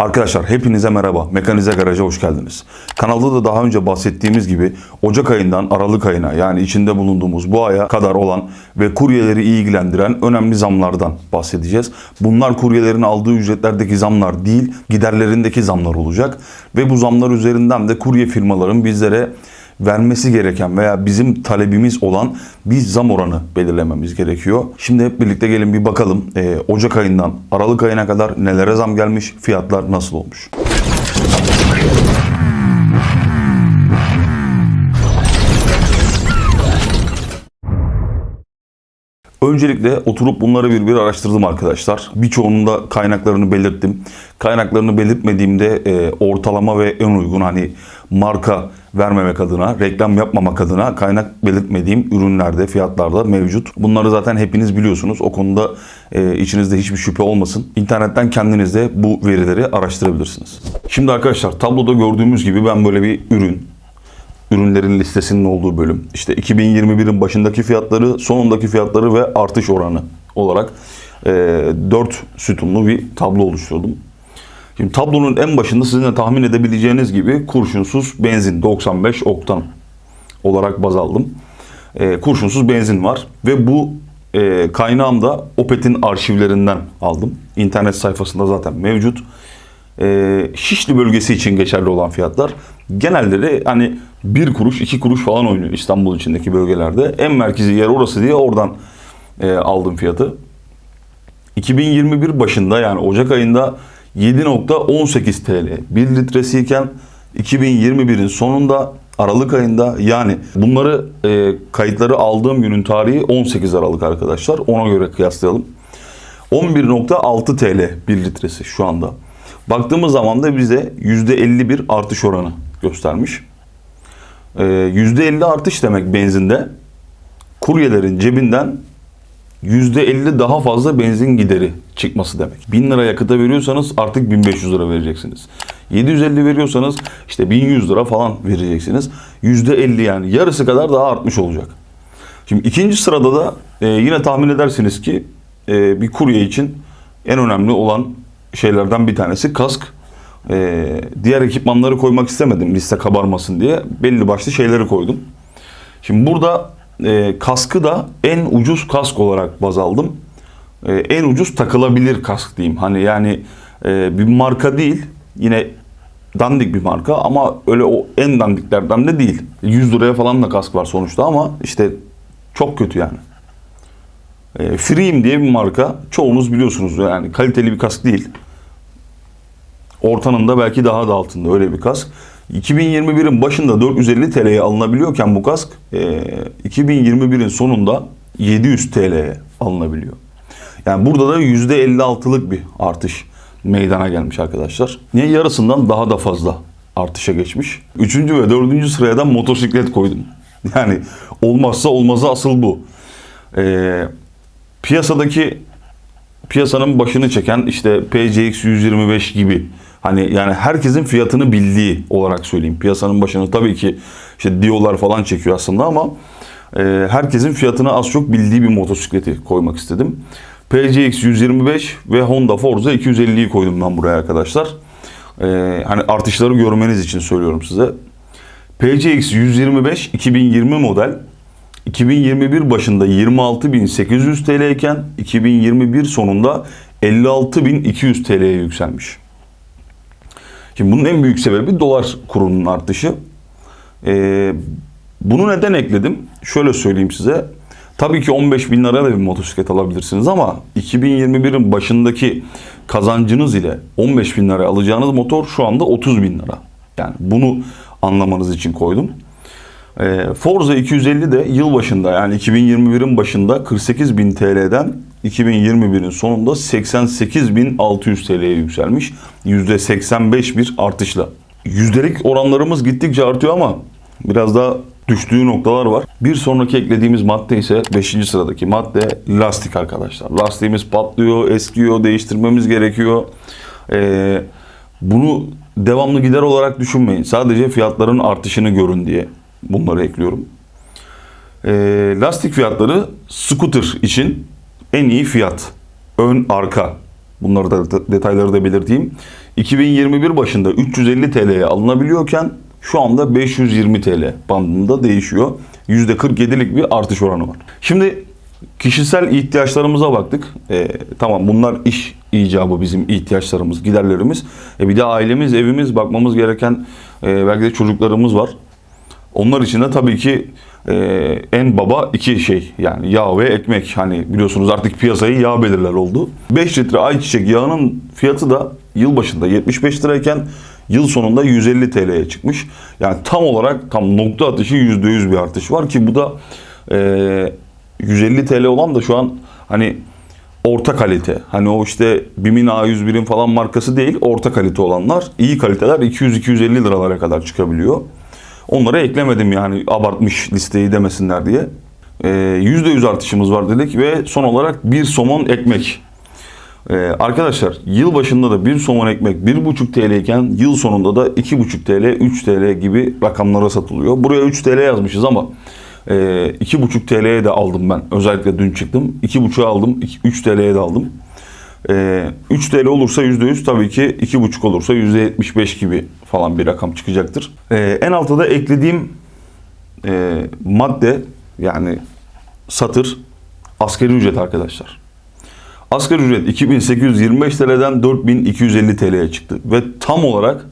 Arkadaşlar hepinize merhaba. Mekanize Garaj'a hoş geldiniz. Kanalda da daha önce bahsettiğimiz gibi Ocak ayından Aralık ayına yani içinde bulunduğumuz bu aya kadar olan ve kuryeleri ilgilendiren önemli zamlardan bahsedeceğiz. Bunlar kuryelerin aldığı ücretlerdeki zamlar değil, giderlerindeki zamlar olacak. Ve bu zamlar üzerinden de kurye firmaların bizlere vermesi gereken veya bizim talebimiz olan bir zam oranı belirlememiz gerekiyor. Şimdi hep birlikte gelin bir bakalım Ee, Ocak ayından Aralık ayına kadar nelere zam gelmiş, fiyatlar nasıl olmuş. Öncelikle oturup bunları bir bir araştırdım arkadaşlar. Birçoğunun da kaynaklarını belirttim. Kaynaklarını belirtmediğimde e, ortalama ve en uygun hani marka vermemek adına, reklam yapmamak adına kaynak belirtmediğim ürünlerde, fiyatlarda mevcut. Bunları zaten hepiniz biliyorsunuz. O konuda e, içinizde hiçbir şüphe olmasın. İnternetten kendiniz de bu verileri araştırabilirsiniz. Şimdi arkadaşlar tabloda gördüğümüz gibi ben böyle bir ürün, ürünlerin listesinin olduğu bölüm. İşte 2021'in başındaki fiyatları, sonundaki fiyatları ve artış oranı olarak e, 4 sütunlu bir tablo oluşturdum. Şimdi tablonun en başında sizin de tahmin edebileceğiniz gibi kurşunsuz benzin 95 oktan olarak baz aldım. E, kurşunsuz benzin var ve bu e, kaynağım da Opet'in arşivlerinden aldım. İnternet sayfasında zaten mevcut. E, Şişli bölgesi için geçerli olan fiyatlar. Genelde de hani 1 kuruş 2 kuruş falan oynuyor İstanbul içindeki bölgelerde. En merkezi yer orası diye oradan e, aldım fiyatı. 2021 başında yani Ocak ayında 7.18 TL 1 litresiyken 2021'in sonunda Aralık ayında yani bunları e, kayıtları aldığım günün tarihi 18 Aralık arkadaşlar. Ona göre kıyaslayalım. 11.6 TL 1 litresi şu anda. Baktığımız zaman da bize %51 artış oranı göstermiş. Ee, %50 artış demek benzinde kuryelerin cebinden %50 daha fazla benzin gideri çıkması demek. 1000 lira yakıta veriyorsanız artık 1500 lira vereceksiniz. 750 veriyorsanız işte 1100 lira falan vereceksiniz. %50 yani yarısı kadar daha artmış olacak. Şimdi ikinci sırada da e, yine tahmin edersiniz ki e, bir kurye için en önemli olan şeylerden bir tanesi kask. E, diğer ekipmanları koymak istemedim liste kabarmasın diye. Belli başlı şeyleri koydum. Şimdi burada e, kaskı da en ucuz kask olarak baz aldım. E, en ucuz takılabilir kask diyeyim. Hani yani e, bir marka değil. Yine dandik bir marka ama öyle o en dandiklerden de değil. 100 liraya falan da kask var sonuçta ama işte çok kötü yani. E, Free'im diye bir marka. Çoğunuz biliyorsunuz yani kaliteli bir kask değil. Ortanın da belki daha da altında öyle bir kask. 2021'in başında 450 TL'ye alınabiliyorken bu kask e, 2021'in sonunda 700 TL'ye alınabiliyor. Yani burada da %56'lık bir artış meydana gelmiş arkadaşlar. Niye yarısından daha da fazla artışa geçmiş. Üçüncü ve dördüncü sıraya da motosiklet koydum. Yani olmazsa olmazı asıl bu. Ee, piyasadaki piyasanın başını çeken işte PCX 125 gibi hani yani herkesin fiyatını bildiği olarak söyleyeyim. Piyasanın başını tabii ki işte diyorlar falan çekiyor aslında ama e, herkesin fiyatını az çok bildiği bir motosikleti koymak istedim. PCX 125 ve Honda Forza 250'yi koydum ben buraya arkadaşlar. E, hani artışları görmeniz için söylüyorum size. PCX 125 2020 model 2021 başında 26.800 TL iken 2021 sonunda 56.200 TL'ye yükselmiş. Şimdi bunun en büyük sebebi dolar kurunun artışı. Ee, bunu neden ekledim? Şöyle söyleyeyim size. Tabii ki 15 bin liraya da bir motosiklet alabilirsiniz ama 2021'in başındaki kazancınız ile 15 bin liraya alacağınız motor şu anda 30 bin lira. Yani bunu anlamanız için koydum. Ee, Forza 250 de yıl başında yani 2021'in başında 48 bin TL'den 2021'in sonunda 88.600 TL'ye yükselmiş. %85 bir artışla. Yüzdelik oranlarımız gittikçe artıyor ama biraz daha düştüğü noktalar var. Bir sonraki eklediğimiz madde ise 5. sıradaki madde lastik arkadaşlar. Lastiğimiz patlıyor, eskiyor, değiştirmemiz gerekiyor. Ee, bunu devamlı gider olarak düşünmeyin. Sadece fiyatların artışını görün diye bunları ekliyorum. Ee, lastik fiyatları scooter için en iyi fiyat. Ön arka Bunları da detayları da belirteyim. 2021 başında 350 TL'ye alınabiliyorken şu anda 520 TL bandında değişiyor. %47'lik bir artış oranı var. Şimdi kişisel ihtiyaçlarımıza baktık. Ee, tamam bunlar iş icabı bizim ihtiyaçlarımız, giderlerimiz. E bir de ailemiz, evimiz, bakmamız gereken e, belki de çocuklarımız var. Onlar için de tabii ki e, en baba iki şey yani yağ ve ekmek. Hani biliyorsunuz artık piyasayı yağ belirler oldu. 5 litre ayçiçek yağının fiyatı da yıl başında 75 lirayken yıl sonunda 150 TL'ye çıkmış. Yani tam olarak tam nokta atışı %100 bir artış var ki bu da e, 150 TL olan da şu an hani orta kalite. Hani o işte BİM'in A101'in falan markası değil orta kalite olanlar. iyi kaliteler 200-250 liralara kadar çıkabiliyor. Onları eklemedim yani abartmış listeyi demesinler diye. Ee, %100 artışımız var dedik ve son olarak bir somon ekmek. Ee, arkadaşlar yıl başında da bir somon ekmek 1,5 TL iken yıl sonunda da 2,5 TL, 3 TL gibi rakamlara satılıyor. Buraya 3 TL yazmışız ama e, 2,5 TL'ye de aldım ben. Özellikle dün çıktım. 2,5'a aldım, 3 TL'ye de aldım. Ee, 3 TL olursa %100 tabii ki 2,5 olursa %75 gibi falan bir rakam çıkacaktır. Ee, en altta da eklediğim e, madde yani satır asgari ücret arkadaşlar. Asgari ücret 2825 TL'den 4250 TL'ye çıktı ve tam olarak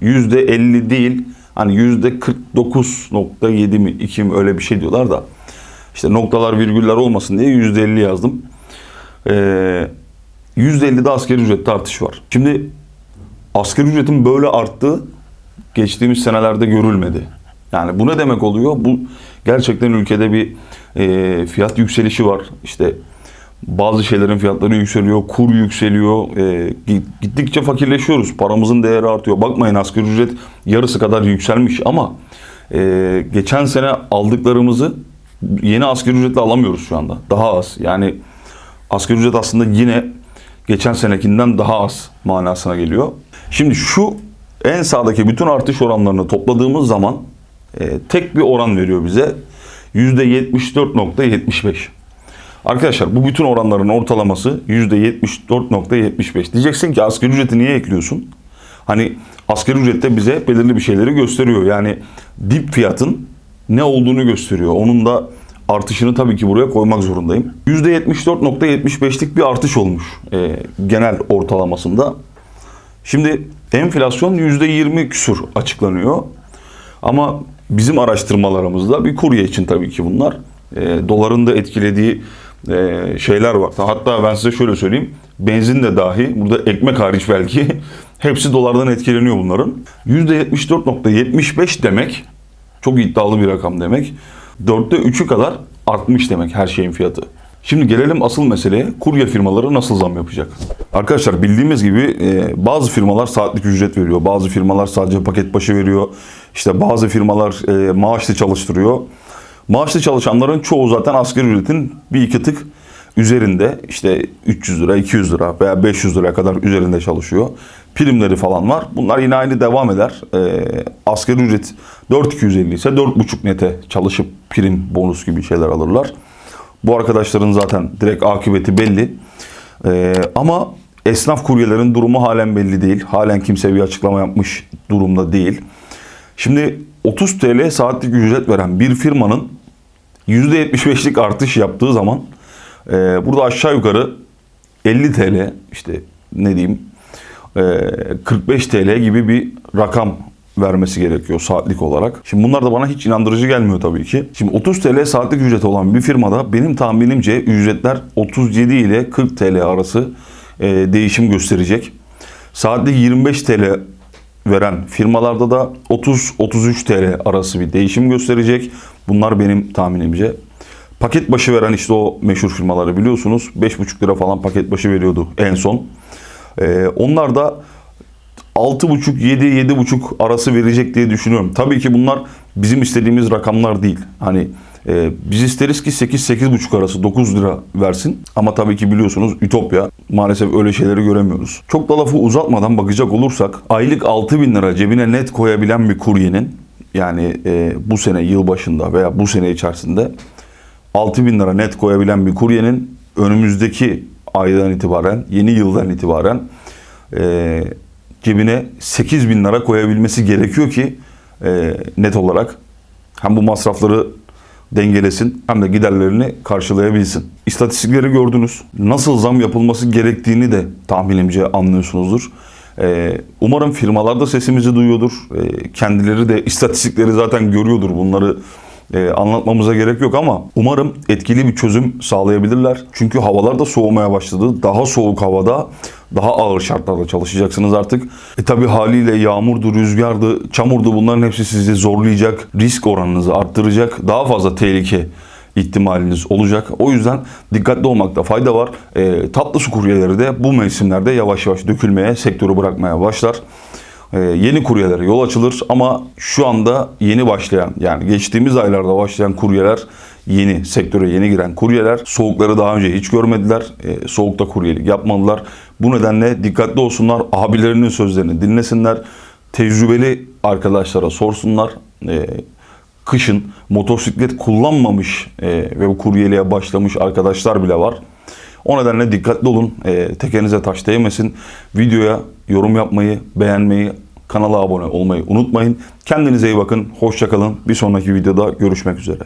%50 değil hani %49.7 mi 2 mi öyle bir şey diyorlar da işte noktalar virgüller olmasın diye %50 yazdım. Ee, %50'de asgari ücrette artış var. Şimdi asgari ücretin böyle arttığı geçtiğimiz senelerde görülmedi. Yani bu ne demek oluyor? Bu gerçekten ülkede bir e, fiyat yükselişi var. İşte bazı şeylerin fiyatları yükseliyor, kur yükseliyor. E, gittikçe fakirleşiyoruz. Paramızın değeri artıyor. Bakmayın asgari ücret yarısı kadar yükselmiş ama e, geçen sene aldıklarımızı yeni asgari ücretle alamıyoruz şu anda. Daha az. Yani asgari ücret aslında yine geçen senekinden daha az manasına geliyor. Şimdi şu en sağdaki bütün artış oranlarını topladığımız zaman e, tek bir oran veriyor bize. %74.75. Arkadaşlar bu bütün oranların ortalaması %74.75. Diyeceksin ki asgari ücreti niye ekliyorsun? Hani asgari ücrette bize belirli bir şeyleri gösteriyor. Yani dip fiyatın ne olduğunu gösteriyor. Onun da artışını tabii ki buraya koymak zorundayım. %74.75'lik bir artış olmuş e, genel ortalamasında. Şimdi enflasyon %20 küsur açıklanıyor. Ama bizim araştırmalarımızda bir kurye için tabii ki bunlar. E, doların da etkilediği e, şeyler var. Hatta ben size şöyle söyleyeyim. Benzin de dahi, burada ekmek hariç belki hepsi dolardan etkileniyor bunların. %74.75 demek çok iddialı bir rakam demek. Dörtte üçü kadar artmış demek her şeyin fiyatı. Şimdi gelelim asıl meseleye. Kurye firmaları nasıl zam yapacak? Arkadaşlar bildiğimiz gibi e, bazı firmalar saatlik ücret veriyor. Bazı firmalar sadece paket başı veriyor. İşte bazı firmalar e, maaşlı çalıştırıyor. Maaşlı çalışanların çoğu zaten asgari ücretin bir iki tık üzerinde işte 300 lira, 200 lira veya 500 liraya kadar üzerinde çalışıyor. Primleri falan var. Bunlar yine aynı devam eder. E, asgari ücret 4250 ise 4,5 nete çalışıp prim, bonus gibi şeyler alırlar. Bu arkadaşların zaten direkt akıbeti belli. E, ama esnaf kuryelerin durumu halen belli değil. Halen kimse bir açıklama yapmış durumda değil. Şimdi 30 TL saatlik ücret veren bir firmanın %75'lik artış yaptığı zaman e, burada aşağı yukarı 50 TL işte ne diyeyim 45 TL gibi bir rakam vermesi gerekiyor saatlik olarak. Şimdi bunlar da bana hiç inandırıcı gelmiyor tabii ki. Şimdi 30 TL saatlik ücreti olan bir firmada benim tahminimce ücretler 37 ile 40 TL arası e, değişim gösterecek. Saatlik 25 TL veren firmalarda da 30-33 TL arası bir değişim gösterecek. Bunlar benim tahminimce. Paket başı veren işte o meşhur firmaları biliyorsunuz. 5,5 lira falan paket başı veriyordu en son. Ee, onlar da 6,5-7-7,5 arası verecek diye düşünüyorum. Tabii ki bunlar bizim istediğimiz rakamlar değil. Hani e, biz isteriz ki 8-8,5 arası 9 lira versin. Ama tabii ki biliyorsunuz Ütopya. Maalesef öyle şeyleri göremiyoruz. Çok da lafı uzatmadan bakacak olursak aylık 6 bin lira cebine net koyabilen bir kuryenin yani e, bu sene yıl başında veya bu sene içerisinde 6 bin lira net koyabilen bir kuryenin önümüzdeki aydan itibaren, yeni yıldan itibaren e, cebine 8 bin lira koyabilmesi gerekiyor ki e, net olarak hem bu masrafları dengelesin hem de giderlerini karşılayabilsin. İstatistikleri gördünüz. Nasıl zam yapılması gerektiğini de tahminimce anlıyorsunuzdur. Ee, umarım firmalar da sesimizi duyuyordur. Ee, kendileri de istatistikleri zaten görüyordur. Bunları e, anlatmamıza gerek yok ama umarım etkili bir çözüm sağlayabilirler. Çünkü havalar da soğumaya başladı. Daha soğuk havada daha ağır şartlarda çalışacaksınız artık. E tabi haliyle yağmurdu, rüzgardı, çamurdu bunların hepsi sizi zorlayacak. Risk oranınızı arttıracak. Daha fazla tehlike ihtimaliniz olacak. O yüzden dikkatli olmakta fayda var. E, tatlı su kuryeleri de bu mevsimlerde yavaş yavaş dökülmeye, sektörü bırakmaya başlar. Ee, yeni kuryelere yol açılır ama şu anda yeni başlayan yani geçtiğimiz aylarda başlayan kuryeler yeni sektöre yeni giren kuryeler soğukları daha önce hiç görmediler. Ee, soğukta kuryelik yapmadılar. Bu nedenle dikkatli olsunlar. Abilerinin sözlerini dinlesinler. Tecrübeli arkadaşlara sorsunlar. Ee, kışın motosiklet kullanmamış e, ve bu kuryeliğe başlamış arkadaşlar bile var. O nedenle dikkatli olun. E, tekerinize taş değmesin. Videoya yorum yapmayı, beğenmeyi, kanala abone olmayı unutmayın. Kendinize iyi bakın. Hoşçakalın. Bir sonraki videoda görüşmek üzere.